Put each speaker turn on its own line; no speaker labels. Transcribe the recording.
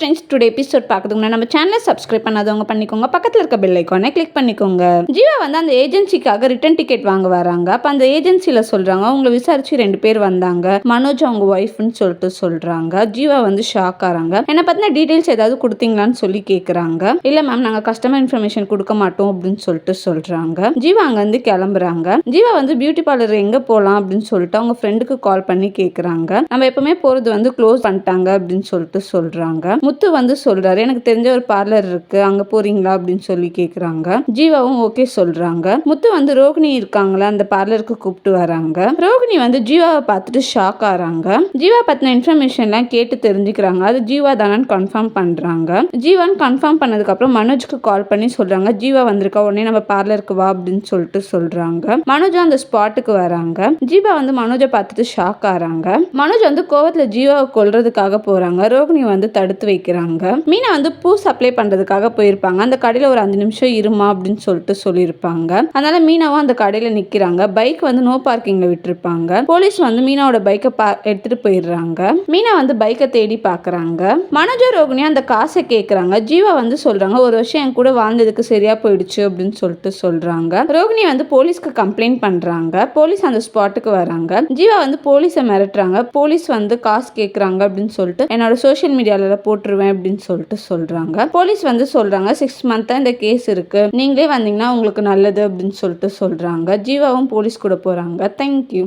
Friends today episode பார்க்குதுங்கன்னா நம்ம சேனலை subscribe பண்ணாதவங்க பண்ணிக்கோங்க. பக்கத்தில் இருக்க பெல் ஐக்கானை கிளிக் பண்ணிக்கோங்க. ஜீவா வந்து அந்த ஏஜென்சிக்காக ரிட்டர்ன் டிக்கெட் வாங்க வராங்க. அப்போ அந்த ஏஜென்சியில் சொல்கிறாங்க அவங்கள விசாரிச்சு ரெண்டு பேர் வந்தாங்க. மனோஜ் அவங்க ஒய்ஃப்னு சொல்லிட்டு சொல்கிறாங்க ஜீவா வந்து ஷாக் ஆகிறாங்க என்னை பற்றின டீட்டெயில்ஸ் ஏதாவது கொடுத்தீங்களான்னு சொல்லி கேட்குறாங்க இல்லை மேம் நாங்கள் கஸ்டமர் இன்ஃபர்மேஷன் கொடுக்க மாட்டோம் அப்படின்னு சொல்லிட்டு சொல்கிறாங்க ஜீவா அங்கேருந்து கிளம்புறாங்க. ஜீவா வந்து பியூட்டி பார்லர் எங்கே போகலாம் அப்படின்னு சொல்லிட்டு அவங்க ஃப்ரெண்டுக்கு கால் பண்ணி கேட்குறாங்க நம்ம எப்பவுமே போகிறது வந்து க்ளோஸ் பண்ணிட்டாங்க அப்படின்னு சொல்லிட்டு சொல்கிறாங்க முத்து வந்து சொல்கிறாரு எனக்கு தெரிஞ்ச ஒரு பார்லர் இருக்கு அங்கே போறீங்களா? அப்படின்னு சொல்லி கேட்குறாங்க ஜீவாவும் ஓகே சொல்கிறாங்க முத்து வந்து ரோகிணி இருக்காங்களா? அந்த பார்லருக்கு கூப்பிட்டு வராங்க. ரோகிணி வந்து ஜீவாவை பார்த்துட்டு ஷாக் ஆகிறாங்க ஜீவா பற்றின இன்ஃபர்மேஷன்லாம் கேட்டு தெரிஞ்சுக்கிறாங்க. அது ஜீவா தானான்னு கன்ஃபார்ம் பண்ணுறாங்க ஜீவான்னு கன்ஃபார்ம் பண்ணதுக்கப்புறம் மனோஜ்க்கு கால் பண்ணி சொல்கிறாங்க ஜீவா வந்திருக்கா? உடனே நம்ம பார்லருக்கு வா அப்படின்னு சொல்லிட்டு சொல்கிறாங்க மனோஜா அந்த ஸ்பாட்டுக்கு வராங்க. ஜீவா வந்து மனோஜை பார்த்துட்டு ஷாக் ஆகிறாங்க மனோஜ் வந்து கோவத்தில் ஜீவாவை கொல்றதுக்காக போகிறாங்க ரோகிணி வந்து தடுத்து வைக்கிறாங்க. மீனா வந்து பூ சப்ளை பண்ணுறதுக்காக போயிருப்பாங்க. அந்த கடையில் ஒரு அஞ்சு நிமிஷம் இருமா அப்படின்னு சொல்லிட்டு சொல்லியிருப்பாங்க. அதனால மீனாவும் அந்த கடையில் நிற்கிறாங்க பைக் வந்து நோ பார்க்கிங்கில் விட்டுருப்பாங்க. போலீஸ் வந்து மீனாவோட பைக்கை பா எடுத்துட்டு போயிடுறாங்க. மீனா வந்து பைக்கை தேடி பார்க்குறாங்க மனோஜ ரோகிணி அந்த காசை கேட்குறாங்க ஜீவா வந்து சொல்கிறாங்க ஒரு வருஷம் என் கூட வாழ்ந்ததுக்கு சரியா போயிடுச்சு அப்படின்னு சொல்லிட்டு சொல்கிறாங்க ரோகிணி வந்து போலீஸ்க்கு கம்ப்ளைண்ட் பண்ணுறாங்க போலீஸ் அந்த ஸ்பாட்டுக்கு வராங்க. ஜீவா வந்து போலீஸை மிரட்டுறாங்க. போலீஸ் வந்து காசு கேட்குறாங்க அப்படின்னு சொல்லிட்டு என்னோட சோஷியல் மீடியாவில் போட்டுருவேன் அப்படின்னு சொல்லிட்டு சொல்கிறாங்க போலீஸ் வந்து சொல்கிறாங்க சிக்ஸ் மந்த்தாக இந்த கேஸ் இருக்கு. நீங்களே வந்தீங்கன்னா உங்களுக்கு நல்லது அப்படின்னு சொல்லிட்டு சொல்கிறாங்க ஜீவாவும் போலீஸ் கூட போகிறாங்க தேங்க்யூ